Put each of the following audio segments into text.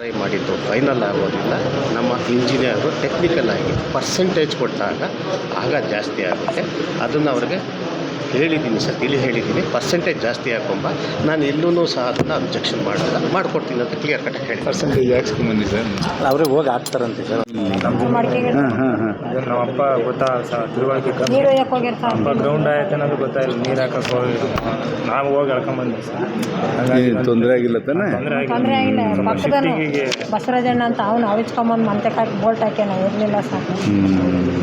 Try ಮಾಡಿದ್ದು final ಆಗೋದಿಲ್ಲ. ನಮ್ಮ ಇಂಜಿನಿಯರು ಟೆಕ್ನಿಕಲ್ ಆಗಿ ಪರ್ಸೆಂಟೇಜ್ ಕೊಟ್ಟಾಗ ಆಗ ಜಾಸ್ತಿ ಆಗುತ್ತೆ. ಅದನ್ನು ಅವ್ರಿಗೆ ಹೇಳಿದ್ದೀನಿ ಸರ್ ತಿಳಿ ಹೇಳಿದ್ದೀನಿ. ಪರ್ಸೆಂಟೇಜ್ ಜಾಸ್ತಿ ಹಾಕೊಂಬ ನಾನು ಎಲ್ಲೂ ಸಹ ಅದನ್ನು ಅಬ್ಜೆಕ್ಷನ್ ಮಾಡಲ್ಲ ಮಾಡಿಕೊಡ್ತೀನಿ ಅಂತ ಕ್ಲಿಯರ್ ಕಟ್ಟಾಗಿ ಹೇಳಿ. ಪರ್ಸೆಂಟೇಜ್ ಹಾಕ್ಸ್ಕೊಂಬಂದಿ ಸರ್? ಅವ್ರಿಗೆ ಹೋಗಿ ಹಾಕ್ತಾರಂತೆ ಸರ್. ಹಾಂ ಹಾಂ ಹಾಂ ಅದೇ ನಮ್ಮ ಅಪ್ಪ ಗೊತ್ತಾ ಸರ್ ತಿಳುವಳಿಕೆ ಕಮ್ಮಿ. ನೀರು ಒಯ್ಯಕ್ಕೆ ಹೋಗಿರ್ತಾವ ಅಪ್ಪ ಗ್ರೌಂಡ್ ಆಯ್ತು ಅನ್ನೋದು ಗೊತ್ತಾಯಿಲ್ಲ ನೀರು ಹಾಕಕ್ಕೆ ಹೋಗಿ. ನಾವು ಹೋಗಿ ಎಳ್ಕೊಂಬಂದ್ವಿ ಸರ್. ಹಾಗಾಗಿ ಏನು ತೊಂದರೆ ಆಗಿಲ್ಲ ತಾನೆ? ತೊಂದರೆ ತೊಂದರೆ ಆಗಿಲ್ಲ. ಆಗಿಲ್ಲ ಪಕ್ಕದನು ಶಿಫ್ಟಿಗೆ ಬಸವರಾಜಣ್ಣ ಅಂತ ಅವನು ಅವಿಚ್ಕೊಂಬಂದು ಮಂತೆ ಕಾಕಿ ಬೋಲ್ಟ್ ಹಾಕ್ಯಾನ ಇರಲಿಲ್ಲ ಸರ್.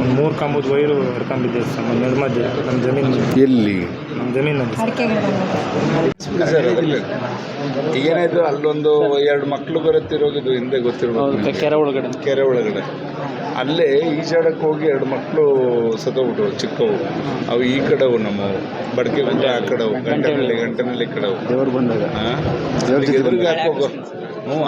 ಒಂದು ಮೂರು ಕಂಬದ ವೈರು ಹಿಡ್ಕೊಂಬಿದ್ದೆ ಸರ್ ನಮ್ಮ ಮಧ್ಯೆ ನಮ್ಮ ಜಮೀನು. ಎಲ್ಲಿ ನಮ್ಮ ಏನಾಯ್ತು? ಅಲ್ಲೊಂದು ಎರಡು ಮಕ್ಕಳು ಬರುತ್ತಿರೋದು ಹಿಂದೆ ಗೊತ್ತಿರಬಹುದು ಕೆರೆ ಒಳಗಡೆ. ಕೆರೆ ಒಳಗಡೆ. ಅಲ್ಲೇ ಈಜಾಡಕ್ಕೆ ಹೋಗಿ ಎರಡು ಮಕ್ಕಳು ಸತ್ತೋಗ್ಬಿಟ್ಟು ಚಿಕ್ಕವು. ಅವು ಈ ಕಡೆವು ನಮ್ಮ ಬಡಕೆ ಗುಡ್ಡ ಆ ಕಡೆವು ಗಂಟನಲ್ಲಿ ಗಂಟನಲ್ಲಿ ಈ ಕಡೆವು. ದೇವ್ರು ಬಂದಾಗ. ಎದುರಿಗೆ ಹಾಕೋಗು ಹ್ಞೂ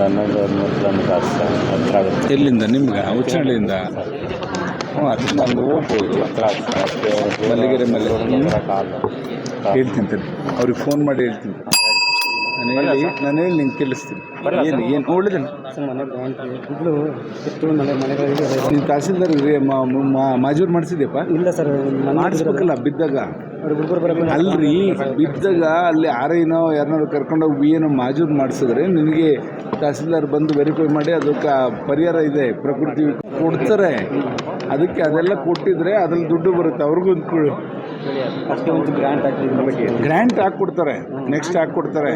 ಹನ್ನೊಂದು ಹದಿಮೂರು ಕಿಲೋಮೀಟರ್ ಎಲ್ಲಿಂದ? ನಿಮ್ಗೆ? ಉಚ್ಚನಳ್ಳಿಯಿಂದ ಹ್ಞೂ ಹೋಗ್ಬೋದು. ಮಲ್ಲಿಗೆರೆ ಮೇಲೆ ಹೇಳ್ತೀನಿ ತಡಿ. ಅವ್ರಿಗೆ ಫೋನ್ ಮಾಡಿ ಹೇಳ್ತೀನಿ. ನಾನು ಹೇಳಿ ನಿಂಗೆ ತಿಳಿಸ್ತೀನಿ ಏನು ಏನು? ಒಳ್ಳೇದಿಲ್ಲ. ನೀನು ತಹಸೀಲ್ದಾರ್ಗೆ ಮಾಜೂರು ಮಾಡಿಸಿದ್ಯಪ್ಪ? ಇಲ್ಲ ಸರ್ ಮಾಡಿಸ್ಬೇಕಲ್ಲ ಬಿದ್ದಾಗ. ಅಲ್ರಿ ಬಿದ್ದಾಗ ಅಲ್ಲಿ ಆರೈನೋ ಯಾರನ್ನೋ ಕರ್ಕೊಂಡೋಗಿ ಬಿ ಏನೋ ಮಾಜೂರು ಮಾಡಿಸಿದ್ರೆ ನಿನಗೆ ತಹಸೀಲ್ದಾರ್ ಬಂದು ವೆರಿಫೈ ಮಾಡಿ ಅದಕ್ಕೆ ಪರಿಹಾರ ಇದೆ ಪ್ರಕೃತಿ ಕೊಡ್ತಾರೆ. ಅದಕ್ಕೆ ಅದೆಲ್ಲ ಕೊಟ್ಟಿದ್ರೆ ಅದ್ರಲ್ಲಿ ದುಡ್ಡು ಬರುತ್ತೆ ಅವ್ರಿಗೂ ಒಂದು ಕೊಡು ಅಷ್ಟೇ ಒಂದು ಗ್ರಾಂಟ್ ಹಾಕಿ ಗ್ರ್ಯಾಂಟ್ ಹಾಕ್ಕೊಡ್ತಾರೆ ನೆಕ್ಸ್ಟ್ ಹಾಕ್ಕೊಡ್ತಾರೆ.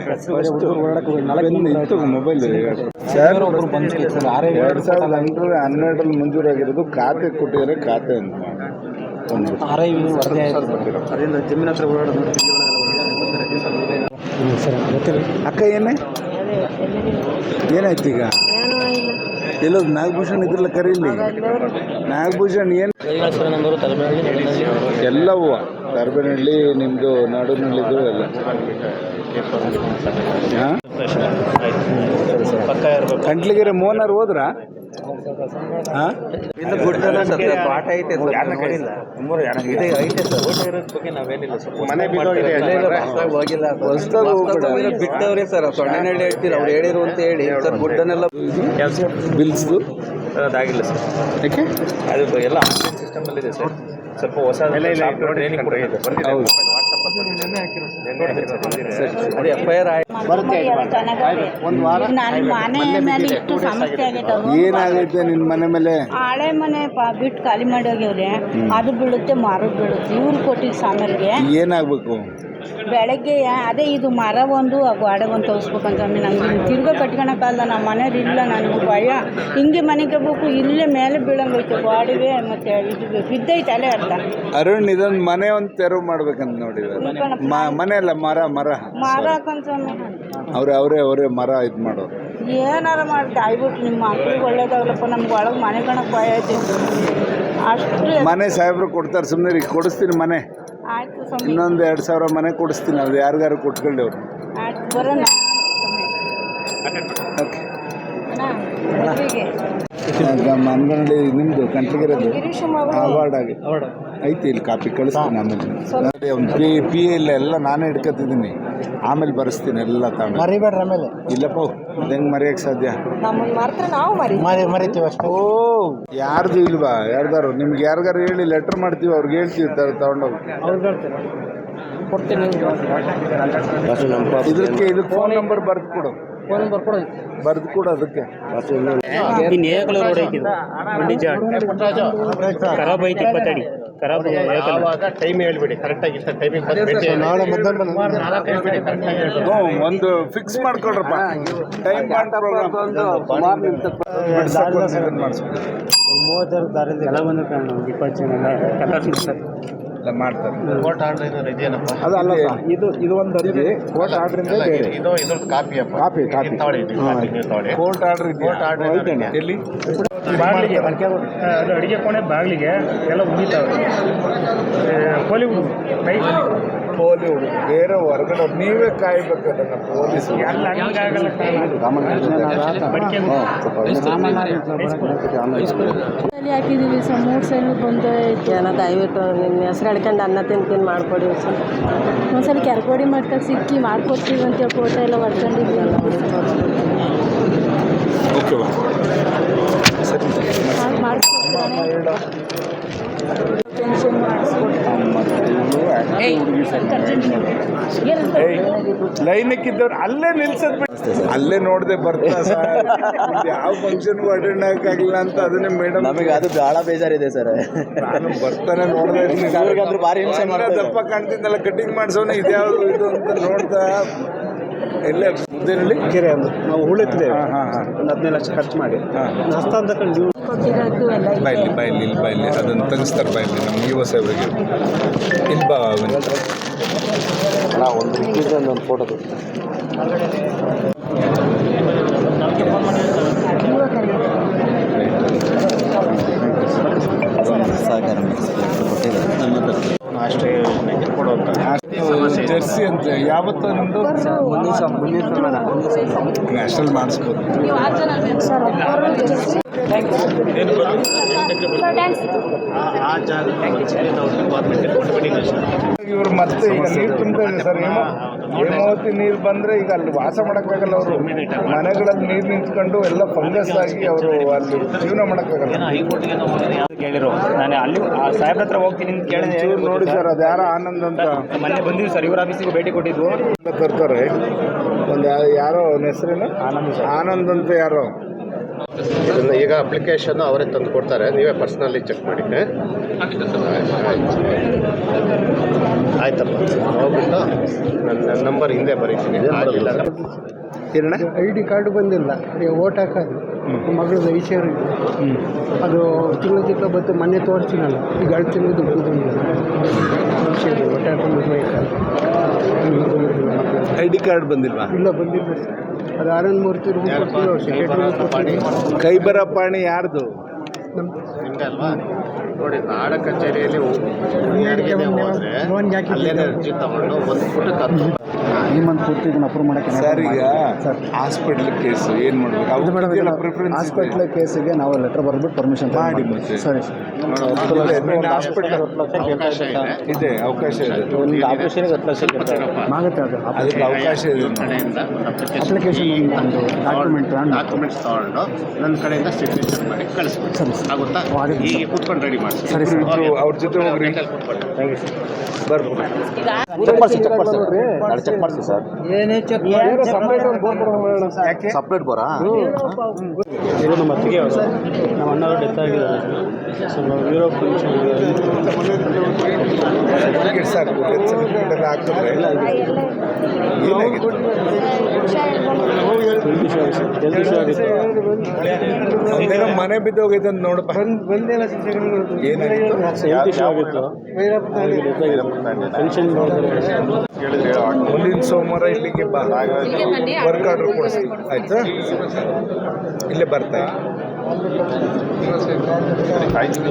ಮೊಬೈಲ್ ಎರಡ್ ಸರ್ ಎರಡು ಸಾವಿರದ ಎಂಟು ಹನ್ನೆರಡರಲ್ಲಿ ಮಂಜೂರಾಗಿರೋದು ಖಾತೆ ಕೊಟ್ಟಿದ್ರೆ ಖಾತೆ ಅಂತ. ಒಂದು ಆರೈ ವರದಿ ಅದರಿಂದ ಜಮೀನ್ ಹತ್ರ ಅಕ್ಕ ಏನೇ? ಏನಾಯ್ತು ಈಗ? ಎಲ್ಲೋದು ನಾಗಭೂಷಣ್ ಇದ್ರಲ್ಲ ಕರೀಲಿ ನಾಗಭೂಷಣ್ ಏನು ಎಲ್ಲವೂ ತರಬೇನಹಳ್ಳಿ ನಿಮ್ಮದು ನಾಡೂರಿನಲ್ಲಿದ್ದು ಎಲ್ಲ. ಹಾಂ? ಪಕ್ಕ ಇರಬೇಕು ಕಂಟ್ಲಿಗೆರೆ ಹಾಂ ಪಾಠ ಐತೆ ಮನೆ ಹೋಗಿಲ್ಲ. ಬಿಟ್ಟವ್ರೆ ಸರ್. ಸೊಣ್ಣನಹಳ್ಳಿ ಹೇಳ್ತೀರ ಅವ್ರು ಹೇಳಿರು ಅಂತ ಹೇಳಿ. ಸರ್ ಗುಡ್ಡನೆಲ್ಲ ಬಿಲ್ಸ್ದು? ಅದಾಗಿಲ್ಲ ಸರ್. ಯಾಕೆ? ಅದು ಎಲ್ಲ ಆನ್ಲೈನ್ ಸಿಸ್ಟಮಲ್ಲಿದೆ ಸರ್. ಸ್ವಲ್ಪ ಹೊಸ ಟ್ರೈನಿಂಗ್ ಕೂಡ ಹೌದು. ಅದೇ ಎಫ್ ಐ ಆರ್ ಏನಾಗೈತೆ ನಿನ್ನ ಮನೆ ಮೇಲೆ ಹಳೆ ಮನೆ ಪ- ಬಿಟ್ಟು ಖಾಲಿ ಮಾಡಿ ಹೋಗ್ಯವ್ರೆ. ಅದು ಬೀಳುತ್ತೆ ಮರ ಬೀಳುತ್ತೆ. ಇವ್ರು ಕೊಟ್ಟಿದ್ದು ಸಾಮಾನಿಗೆ ಏನಾಗಬೇಕು? ಬೆಳಗ್ಗೆ ಅದೇ ಇದು ಮರ ಒಂದು ಆ ಗೋಡೆ ಒಂದು ತೋರಿಸ್ಬೇಕಂತ ನಂಗೆ ತಿರ್ಗಾ ಕಟ್ಕೊಳಕ್ಕಲ್ಲ ನಮ್ಮ ಮನೇಲಿ ಇಲ್ಲ ನನಗೆ ಭಯ. ಹಿಂಗೆ ಮನೆಗೆ ಬೇಕು ಇಲ್ಲೇ ಮೇಲೆ ಬೀಳಂಗೈತೆ ಗೋಡೆಗೆ ಮತ್ತೆ ಇದು ಬಿದ್ದೈತೆ ಅಲ್ಲೇ ಅರ್ಥ ಅರುಣ್ ಇದೊಂದು ಮನೆ ಒಂದು ತೆರವು ಮಾಡ್ಬೇಕಂತ ನೋಡಿ ಇವಾಗ. ಮ- ಮನೆ ಅಲ್ಲ ಮರ ಮರ. ಮರ ಹಾಕೊಂಡ್ ಅವ್ರೆ ಅವರೇ ಅವರೇ ಮರ ಇದು ಮಾಡೋರು. ಏನಾರ ಮಾಡಿ ಕಾಯ್ಬಿಟ್ಟು ನಿಮ್ಮ ಮಕ್ಳಿಗೆ ಒಳ್ಳೇದಾಗಲಪ್ಪ ನಮ್ಗೆ ಒಳಗೆ ಮನೆ ಕಣಕ್ಕೆ ಭಯ ಐತಿ. ಅಷ್ಟು ಮನೆ ಸಾಹೇಬ್ರು ಕೊಡ್ತಾರೆ ಸುಮ್ಮನೆ ಈಗ ಕೊಡಿಸ್ತೀನಿ ಮನೆ. ಆಯ್ತು ಸ್ವಾಮಿ. ಇನ್ನೊಂದು ಎರಡು ಸಾವಿರ ಮನೆ ಕೊಡಿಸ್ತೀನಿ ಅದು ಯಾರಿಗಾರು ಕೊಟ್ಕೊಳ್ಳಿ ಅವ್ರು ಆಯ್ತು ಬರೋಣ. ಓಕೆ. ಮನ್ಗಂಡಿ ನಿಮ್ಮದು ಕಂಟ್ಲಿಗಿರೋದು ಅವಾರ್ಡ್ ಆಗಿ. ಐತಿ ಇಲ್ಲಿ ಕಾಪಿ ಕಳಿಸ್ತೀನಿ ಆಮೇಲೆ. ಒಂದು ಪಿ ಪಿ ಇಲ್ಲ ಎಲ್ಲ ನಾನೇ ಹಿಡ್ಕೊತಿದ್ದೀನಿ. ಆಮೇಲೆ ಬರೆಸ್ತೀನಿ ಎಲ್ಲ ತಗೊಂಡು ಮರಿಬೇಡ್ರಿ ಆಮೇಲೆ. ಇಲ್ಲಪ್ಪ ಅದು ಹೆಂಗೆ ಮರೆಯೋಕ್ಕೆ ಸಾಧ್ಯ? ನಮ್ಮನ್ನ ಮಾತ್ರ ನಾವು ಮರಿ ಮರಿ ಮರಿತೀವಿ ಅಷ್ಟೇ. ಓ. ಯಾರ್ದು ಇಲ್ವಾ? ಯಾರ್ದಾರು? ನಿಮ್ಗೆ ಯಾರಿಗಾರು ಹೇಳಿ ಲೆಟ್ರ್ ಮಾಡ್ತೀವಿ ಅವ್ರಿಗೆ ಹೇಳ್ತೀವಿ ತ ತಗೊಂಡೋಗಿ. ಇದಕ್ಕೆ ಇದಕ್ಕೆ ಫೋನ್ ನಂಬರ್ ಬರೆದು ಕೊಡು. ಬರೆದು ಕೂಡ ಅದಕ್ಕೆ. ಇನ್ನು ಏಕಲ ರೋಡ್ ಐತಿ ಖರಾಬ್ ಐತಿ ಇಪ್ಪತ್ತಡಿ ಖರಾಬ್ ಟೈಮ್ ಹೇಳ್ಬಿಡಿ ಕರೆಕ್ಟಾಗಿ ಟೈಮಿಂಗ್ ಬಂದು ನಾಳೆ ಮಧ್ಯಾಹ್ನ ಒಂದು ಫಿಕ್ಸ್ ಮಾಡ್ಕೊಳ್ರಪ್ಪ. ಟೈಮ್ ಮಾಡಿಸ್ಬೇಕು ಮೂವತ್ತಾರು ದಾರಿಯಲ್ಲಿ ಎಲ್ಲ ಬಂದ ಕಾರಣ ಇಪ್ಪತ್ತು ಜನ ಎಲ್ಲ. ಸರ್ ಮಾಡ್ತಾರೆ. ಕೋರ್ಟ್ ಆರ್ಡರ್ ಇದೆಯೇನಪ್ಪ? ಅಲ್ಲ ಇದು ಇದು ಒಂದು ಅರ್ಜಿ ಕೋರ್ಟ್ ಆರ್ಡ್ರಿಂದ ಬೇರೆ. ಇದು ಇದ್ರ ಕಾಪಿ ಅಪ್ಪ. ಕಾಪಿ ತಗೊಳ್ಳಿ ಕಾಪಿ. ತಗೊಳ್ಳಿ ಕೋರ್ಟ್ ಆರ್ಡರ್ ಕೋರ್ಟ್ ಆರ್ಡರ್ ಇದೆಯಾ? ಎಲ್ಲಿ? ಬಾಗಿಲಿಗೆ ಅದು ಅಡುಗೆ ಕೋಣೆ ಬಾಗಿಲಿಗೆ ಎಲ್ಲ ಉಗಿತಾವೆ ಕೋಲಿ ಪೋಲಿ ಬೇರೆ ಹೊರಗಡೆ ನೀವೇ ಕಾಯ್ಬೇಕು ಅದನ್ನ ಪೊಲೀಸ್ ಹಾಕಿದ್ದೀವಿ ಸರ್ ಮೂರು ಸಲ ಬಂದು ಜನ ದಯವಿಟ್ಟು ನಿಮ್ಮ ಹೆಸರು ಅಡ್ಕೊಂಡು ಅನ್ನ ತಿಂತೀನಿ ಮಾಡ್ಕೊಡಿ ಸರ್. ಒಂದ್ಸಲ ಕೆರ್ಕೋಡಿ ಮಟ್ಟಕ್ಕೆ ಸಿಕ್ಕಿ ಮಾಡ್ಕೊಡ್ತೀವಿ ಅಂತೇಳಿ ಫೋಟೋ ಎಲ್ಲ ಹೊಡ್ಕೊಂಡಿದ್ದೀವಿ ಓಕೆ ಮಾಡಿಸ್ಕೊಡ್ತಾರೆ ಪೆನ್ಷನ್ ಲೈನಕ್ಕಿದ್ದವ್ರು ಅಲ್ಲೇ ನಿಲ್ಸದ್ ಅಲ್ಲೇ ನೋಡದೆ ಬರ್ತಾ ಸರ್. ಯಾವ ಫಂಕ್ಷನ್ ಅಟೆಂಡ್ ಆಗಕ್ಕಾಗಿಲ್ಲ ಅಂತ ಅದನ್ನೇ ಮೇಡಮ್ ನಮಗೆ ಅದು ಬಹಳ ಬೇಜಾರಿದೆ ಸರ್. ನಾನು ಬರ್ತಾನೆ ನೋಡ್ದೆ ಅವ್ರಿಗಂದ್ರೂ ಭಾರಿ ಹಿಂಸೆ. ದಪ್ಪ ಕಾಣ್ತಿದ್ದಲ್ಲ ಕಟಿಂಗ್ ಮಾಡಿಸೋನು ಇದ್ಯಾವುದು ಇದು ಅಂತ ನೋಡ್ತಾ ಎಲ್ಲೇ ಮುದ್ದೆ ಕೆರೆ ಅಂದ್ರೆ ನಾವು ಉಳಿತಿದ್ದೇವೆ ಹಾಂ ಹಾಂ ಹಾಂ. ಒಂದು ಹದಿನೈದು ಲಕ್ಷ ಖರ್ಚು ಮಾಡಿ. ಹಾಂ. ಹಸ್ತಾಂತರ ನೀವು ಬೈಲಿ ಎಲ್ಲ ಇದೆ. ಬಾಯ್ಲಿ ಬಾಯ್ಲಿ ಇಲ್ಲಿ ಬಾಯ್ಲಿ. ಅದನ್ನು ತೆಗಿಸ್ತಾರೆ ಬಾಯ್ಲಿ ನಮ್ಮ ಯುವ ಸೇವೆಗೆ ಇಲ್ಲಿ ಬಾ ನಾವು ಒಂದು ಒಂದು ಫೋಟೋ ಸಹಕಾರ ಆಶ್ರಯ ಯೋಜನೆಗೆ ಕೊಡುವಂಥ ಜರ್ಸಿ ಅಂತ ಯಾವತ್ತು ನಮ್ಮದು ನ್ಯಾಷನಲ್ ಮಾಡಿಸ್ಬೋದು ಸರ್ ಒಬ್ಬರು ಜೆರ್ಸಿ ಆ ಜಾಗಕ್ಕೆ ಗೌರ್ಮೆಂಟ್ ಕೊಟ್ಬಿಟ್ಟಿದೆ ಸರ್ ಇವ್ರು ಮತ್ತೆ ಈಗ ನೀರು ತುಂಬ್ತಾ ಇದೆ ಸರ್ ಹೇಮ ಹೇಮಾವತಿ ನೀರು ಬಂದ್ರೆ ಈಗ ಅಲ್ಲಿ ವಾಸ ಮಾಡೋಕ್ಕಾಗಲ್ಲ ಅವರು. ಮನೆಗಳಲ್ಲಿ ನೀರು ನಿಂತ್ಕೊಂಡು ಎಲ್ಲ ಫಂಗಸ್ ಆಗಿ ಅವರು ಅಲ್ಲಿ ಜೀವನ ಮಾಡೋಕ್ಕಾಗಲ್ಲ. ಹೈಕೋರ್ಟ್ಗೆ ಕೇಳಿರು ನಾನು ಅಲ್ಲಿ ಸಾಹೇಬ್ರ ಹತ್ರ ಹೋಗ್ತೀನಿ ಅಂತ ಕೇಳಿದೆ. ನೋಡಿ ಸರ್ ಅದು ಯಾರು ಆನಂದ್ ಅಂತ. ಮನೆ ಬಂದಿವಿ ಸರ್ ಇವರ ಆಫೀಸಿಗೆ ಭೇಟಿ ಕೊಟ್ಟಿದ್ವು ತರ್ತಾರೆ ಒಂದು ಯಾರೋ ಅವನ ಹೆಸರೇನು? ಆನಂದ್ ಅಂತ ಯಾರೋ. ಇದನ್ನು ಈಗ ಅಪ್ಲಿಕೇಶನ್ ಅವರೇ ತಂದು ಕೊಡ್ತಾರೆ. ನೀವೇ ಪರ್ಸ್ನಲಿ ಚೆಕ್ ಮಾಡಿ. ಆಯ್ತಪ್ಪ. ಹೋಗ್ಬಿಟ್ಟು ನನ್ನ ನಂಬರ್ ಹಿಂದೆ ಬರೀತೀನಿ. ಏನಣ್ಣ? ಐ ಡಿ ಕಾರ್ಡ್ ಬಂದಿಲ್ಲ. ಓಟ್ ಹಾಕೋದು. ಮಗಳದ್ದು ಐಶ್ವರ್ಯ ಅದು ತಿಂಗಳು ತಿಂಗಳು ಬತ್ತು ಮನೆ ತೋರಿಸ್ತೀನಲ್ಲ ಈಗ ಎರಡು ತಿಂಗಳು ದುಡ್ಡು ಬಂದಿಲ್ಲ ಓಟ್ ಹಾಕೊಂಡು ಐ ಡಿ ಕಾರ್ಡ್ ಬಂದಿಲ್ವಾ? ಇಲ್ಲ ಬಂದಿಲ್ಲ ಸರ್. ಅದು ಆನಂದ್ ಮೂರ್ತಿ ರೂಮ್ ಕೊಡ್ತೀವಿ ಸೆಕ್ರೆಟರಿ ಕೊಡ್ತೀವಿ. ಕೈಬರ ಪಾಣಿ ಯಾರ್ದು? ಅಲ್ವಾ? ನೋಡಿ ನಾಡ ಕಚೇರಿಯಲ್ಲಿ ಅಲ್ಲೇನೆ ಅರ್ಜಿ ತಗೊಂಡು ಒಂದು ಪುಟಕ್ಕೆ ಈ ಮಂತ್ ಪೂರ್ತಿ ಇದನ್ನ ಅಪ್ರೂವ್ ಮಾಡಕ್ಕೆ ಸರ್ ಈಗ ಹಾಸ್ಪಿಟ್ಲ್ ಕೇಸ್ ಏನು ಮಾಡಬೇಕು? ಪ್ರಿಫರೆನ್ಸ್ ಹಾಸ್ಪಿಟ್ಲ್ ಕೇಸಿಗೆ ನಾವು ಲೆಟರ್ ಬರೆದ್ಬಿಟ್ಟು ಪರ್ಮಿಷನ್ ಮಾಡಿ. ಸರಿ ಸರ್. ಹಾಸ್ಪಿಟ್ಲ್ ಅವಕಾಶ ಇದೆ. ಇದೆ ಅವಕಾಶ ಇದೆ. ಒಂದು ಆಪರೇಷನ್ಗೆ ಹತ್ತು ಲಕ್ಷ ಆಗುತ್ತೆ ಅದು. ಅದಕ್ಕೆ ಅವಕಾಶ ಇದೆ ಅಪ್ಲಿಕೇಶನ್ ಒಂದು ಡಾಕ್ಯುಮೆಂಟ್ ಡಾಕ್ಯುಮೆಂಟ್ಸ್ ತಗೊಂಡು ನನ್ನ ಕಡೆಯಿಂದ ಸಿಗ್ನೇಚರ್ ಮಾಡಿ ಕಳಿಸ್ಬೇಕು ಆಗುತ್ತಾ? ಈಗ ಕೂತ್ಕೊಂಡು ರೆಡಿ ಮಾಡಿ. ಸರಿ ಸರ್. ಅವ್ರ ಜೊತೆ ಹೋಗ್ರಿ. ಬರ್ಬೋದು. ಚೆಕ್ ಮಾಡಿಸಿ ಮಾಡಿಸಿ ಸರ್. ಏನೇ ಚೆಕ್ ಯಾಕೆ? ಸಪ್ರೇಟ್ ಬೋರಾ? ಇದು ನಮ್ಮ ಅತ್ತಿಗೆ ಅವರು. ನಮ್ಮ ಅಣ್ಣವರು ಡೆತ್ ಸೊ ನಾವು ಯುರೋಪ್ ಆಗುತ್ತೆ? ಮನೆ ಬಿದ್ದೋಗೈತೆ ಅಂತ ನೋಡಪ್ಪ. ಬಂದಿಲ್ಲ ಏನಾಗಿತ್ತು ಹೆಲ್ತ್ ಇಶ್ಯೂ ಆಗಿತ್ತು? ಡೆತ್ ಆಗಿದೆ. ಪೆನ್ಷನ್ ಮುಂದಿನ ಸೋಮವಾರ ಇಲ್ಲಿಗೆ ಬಾ ವರ್ಕ್ ಆರ್ಡರ್ ಕೊಡ್ತೀನಿ. ಆಯ್ತಾ? ಇಲ್ಲೇ ಬರ್ತಾ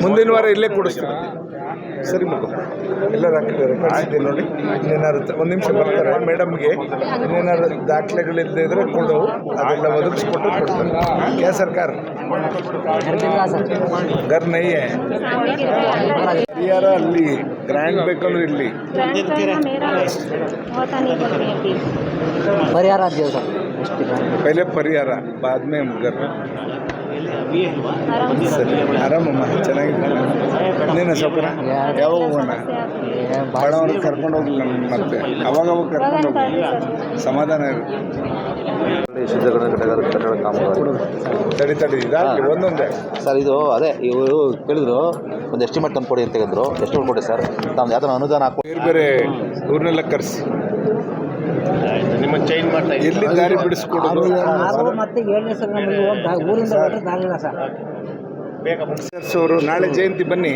ಮುಂದಿನ ವಾರ ಇಲ್ಲೇ ಕೊಡಿಸ್ತೀವಿ ಸರಿ ಮಗು ಎಲ್ಲ ರೆಕಾರ್ಡ್ಸ್ ಇದೆ ನೋಡಿ ಇನ್ನೇನಾದ್ರು ಒಂದು ನಿಮಿಷ ಬರ್ತಾರೆ ಮೇಡಮ್ಗೆ ಇನ್ನೇನಾದ್ರು ದಾಖಲೆಗಳಿಲ್ಲದೆ ಇದ್ರೆ ಕೊಡು ಅದೆಲ್ಲ ಒದಗಿಸ್ಕೊಟ್ಟು ಕೊಡ್ತಾರೆ ಕ್ಯಾ ಸರ್ಕಾರ ಗರ್ ನೈ ಹೈ. ಪರಿಹಾರ ಅಲ್ಲಿ ಗ್ರ್ಯಾಂಡ್ ಬೇಕಂದ್ರೆ ಇಲ್ಲಿ ಪರಿಹಾರ ಅದೇವು ಸರ್ ಪಹಲೆ ಪರಿಹಾರ बाद में घर ಸರಿ ಆರಾಮಮ್ಮ ಚೆನ್ನಾಗಿದ್ದೀನಿ ನೀನು ಸ್ವಲ್ಪ ಯಾವಾಗ ಹೋಗೋಣ? ಬಡವ್ರಿಗೆ ಕರ್ಕೊಂಡು ಹೋಗ್ಲಿಲ್ಲ ನನ್ನ ಮತ್ತೆ. ಅವಾಗ ಅವಾಗ ಕರ್ಕೊಂಡು ಹೋಗಿ ಸಮಾಧಾನ ಇರುತ್ತೆ ತಡಿ ತಡಿ ಇದಾಗಲಿ ಒಂದೊಂದೇ. ಸರ್ ಇದು ಅದೇ ಇವರು ಕೇಳಿದ್ರು ಒಂದು ಎಸ್ಟಿಮೇಟ್ ತಂದ್ಕೊಡಿ ಅಂತ ಹೇಳಿದ್ರು. ಎಸ್ಟಿಮೇಟ್ ಕೊಡಿ ಸರ್. ತಾವು ಯಾವ್ದಾರ ಅನುದಾನ ಹಾಕಿ ಬೇರೆ ಬೇರೆ ಊರ್ನೆಲ್ಲ ಕರೆಸಿ. ಚೇಂಜ್ ಮಾಡ್ತಾ. ಎಲ್ಲಿ ದಾರಿ ಬಿಡಿಸ್ಕೊಡೋದು ಮತ್ತೆ ಏಳನೇ ಸಲ ನಮಗೆ ಊರಿಂದ ಹೊರಟ್ರೆ ಸರ್ ಅವರು ನಾಳೆ ಜಯಂತಿ ಬನ್ನಿ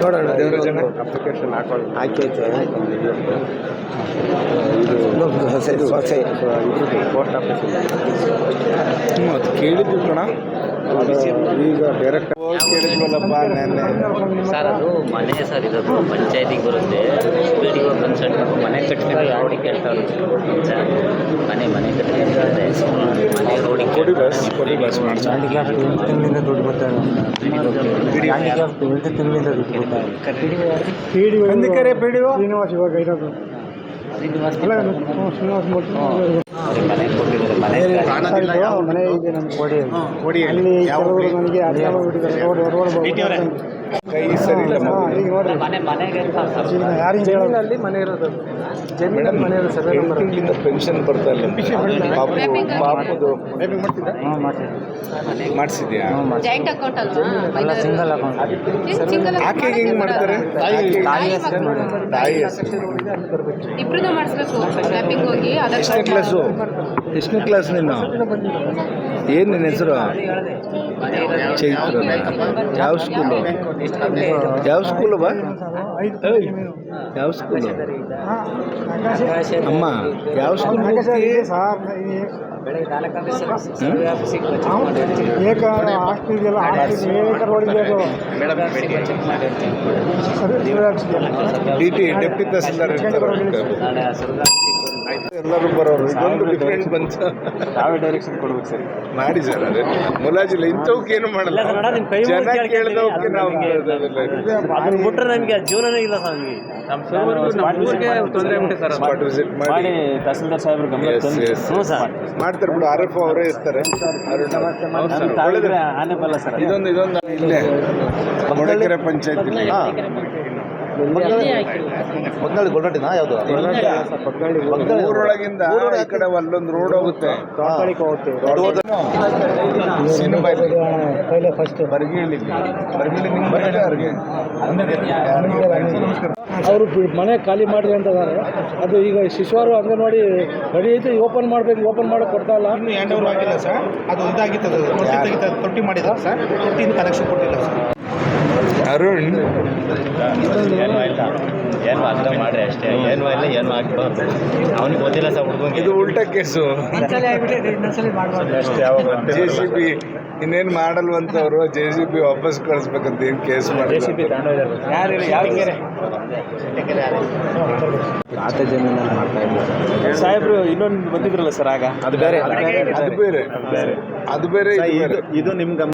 ನೋಡೋಣ ದೇವರ ಜನ ಅಪ್ಲಿಕೇಶನ್ ಹಾಕೊಂಡು ಪೋಸ್ಟ್ ಆಫೀಸ್ ಹ್ಞೂ ಅದು ಕೇಳಿದ್ದು ಕಣ ಸರ್ ಅದು ಮನೆ ಸರ್ ಇರೋದು ಪಂಚಾಯತಿಗೆ ಬರುತ್ತೆ ಒ ಕನ್ಸಲ್ಟ್ ಮನೆ ಕಟ್ಟಿದ್ರೆ ರೋಡಿಗೆ ಕೇಳ್ತಾರೆ ಮನೆ ಮನೆ ಕಟ್ಟಿದ್ರೆ ಮನೆ ರೋಡಿಗೆ ಬಸ್ ಕೊಡಿ ಬಸ್ ದುಡ್ಡು ಪಿ ಡಿ? ಶ್ರೀನಿವಾಸ್ ಇವಾಗ ಇರೋದು ಶ್ರೀನಿವಾಸ್ ಮೂರ್ತಿ ಮನೆ ಕೊಟ್ಟಿದ್ದಾರೆ ಮನೆ ಇದು ಮನೆ ಇದೆ ನಮ್ಗೆ ಅಲ್ಲಿ ಕೆಲವರು ನನಗೆ ಕೈ ಸರಿ ಇಲ್ಲ ಈಗ ನೋಡ್ರಿ. ಮನೆ ಮನೆಗೆ ಮನೆ ಇರೋದು ಪೆನ್ಷನ್ ಬರ್ತಾ ಇಲ್ಲ ಪಾಪು ಪಾಪುದು ಮಾಡಿಸಿದ್ಯಾ? ಜಾಯಿಂಟ್ ಅಕೌಂಟ್ ಸಿಂಗಲ್ ಅಕೌಂಟ್ ಹೆಂಗ್ ಮಾಡ್ತಾರೆ? ತಾಯಿ ತಾಯಿ ಇಬ್ರದ್ದು ಮಾಡಿಸ್ಬೇಕು. ಹೋಗಿ ಅದಕ್ಕೆ ಕ್ಲಾಸು ಎಷ್ಟನೇ ಕ್ಲಾಸ್ ನಿನ್ನ? ಏನು ನಿನ್ನ ಹೆಸರು? ಚೈತ್ರ ಯಾವ ಸ್ಕೂಲು ಯಾವ ಸ್ಕೂಲು ಬಾ? ಯಾವ ಸ್ಕೂಲು ಅಮ್ಮ ಯಾವ school D T deputy tahsildar ಇರ್ತಾರೆ. ಎಲ್ಲರೂ ಬರೋರು. ಇದೊಂದು ಡಿಫ್ರೆಂಟ್ ಬಂತು. ನಾವೇ ಡೈರೆಕ್ಷನ್ ಕೊಡ್ಬೇಕು ಸರ್? ಮಾಡಿ ಸರ್ ಅದೇ. ಮುಲಾಜಿಲ್ಲ ಇಂಥವಕ್ಕೆ ಏನು ಮಾಡಲ್ಲ. ಇಲ್ಲ ಸರ್, ನಿಮ್ ಕೈ ಜನ ಕೇಳಿದವಕ್ಕೆ ನಾವು ಅದನ್ನ ಬಿಟ್ರೆ ನಮಗೆ ಜೀವನನೇ ಇಲ್ಲ ಸರ್ ನಮಗೆ. ತೊಂದರೆ ಆಗ್ಬಿಟ್ಟೆ ಸರ್ ಸ್ಪಾಟ್ ವಿಸಿಟ್ ಮಾಡಿ. ತಹಸೀಲ್ದಾರ್ ಸಾಹೇಬ್ರ ಗಮನ ಹ್ಞೂ ಸರ್. ಮಾಡ್ತಾರೆ ಬಿಡು ಆರ್ ಎಫ್ ಅವರೇ ಇರ್ತಾರೆ. ನಾನು ತಾವಿದ್ರೆ ಆನೆ ಬಲ್ಲ ಸರ್. ಇದೊಂದು ಇದೊಂದು. ಇಲ್ಲೇ ಮೊಳಕೆರೆ ಪಂಚಾಯತ್ ಬಂಗಾಳಿ ಗೊಲ್ರಟ್ಟಿನಾ ಯಾವುದು? ಊರೊಳಗಿಂದ ಈ ಕಡೆ ಅಲ್ಲೊಂದು ರೋಡ್ ಹೋಗುತ್ತೆ. ಫಸ್ಟ್ ಬರಗೇಳಿ ಬರಗೇಳಿ ನಿಮ್ಗೆ ಬರಗೇಳಿ ಅವ್ರಿಗೆ ಅವರು ಮನೆ ಖಾಲಿ ಮಾಡಿದೆ ಅಂತಿದ್ದಾರೆ ಅದು ಈಗ ಶಿಶುವಾರು ಅಂಗನವಾಡಿ ರೆಡಿ ಐತೆ ಓಪನ್ ಮಾಡಬೇಕು ಓಪನ್ ಮಾಡಕ್ಕೆ ಕೊಡ್ತಾ ಇಲ್ಲ. ಇನ್ನು ಹ್ಯಾಂಡ್ ಓವರ್ ಆಗಿಲ್ಲ ಸರ್ ಅದು ಇದಾಗಿತ್ತು ತೊಟ್ಟಿ ಮಾಡಿದ ಸರ್ ತೊಟ್ಟಿಯಿಂದ ಕನೆಕ್ಷನ್ ಕೊಟ್ಟಿಲ್ಲ ಸರ್ ಅರುಣ್. ಏನು ಅರ್ಥ ಮಾಡ್ರಿ ಅಷ್ಟೇ. ಏನು ಇಲ್ಲ ಏನು ಆಗ್ಬಾರ್ದು ಅವ್ನಿಗೆ ಗೊತ್ತಿಲ್ಲ ಸರ್ ಹುಡುಗಂಗೆ ಇದು ಉಲ್ಟಾ ಕೇಸು. ಜೆ ಸಿ ಬಿ ಇನ್ನೇನು ಮಾಡಲ್ವಂತವ್ರು ಜೆ ಸಿ ಬಿ ವಾಪಸ್ ಕಳಿಸ್ಬೇಕಂತ ಏನು ಕೇಸ್ ಮಾಡಿ ಖಾತೆ ಜಮೀನಲ್ಲಿ ಮಾಡ್ತಾ ಇದ್ದಾರೆ ಸಾಹೇಬ್ರು ಇನ್ನೊಂದು ಬಂದಿದ್ರಲ್ಲ ಸರ್ ಆಗ? ಅದು ಬೇರೆ. ಅದು ಬೇರೆ. ಅದು ಬೇರೆ. ಇದು ನಿಮ್ಗೆ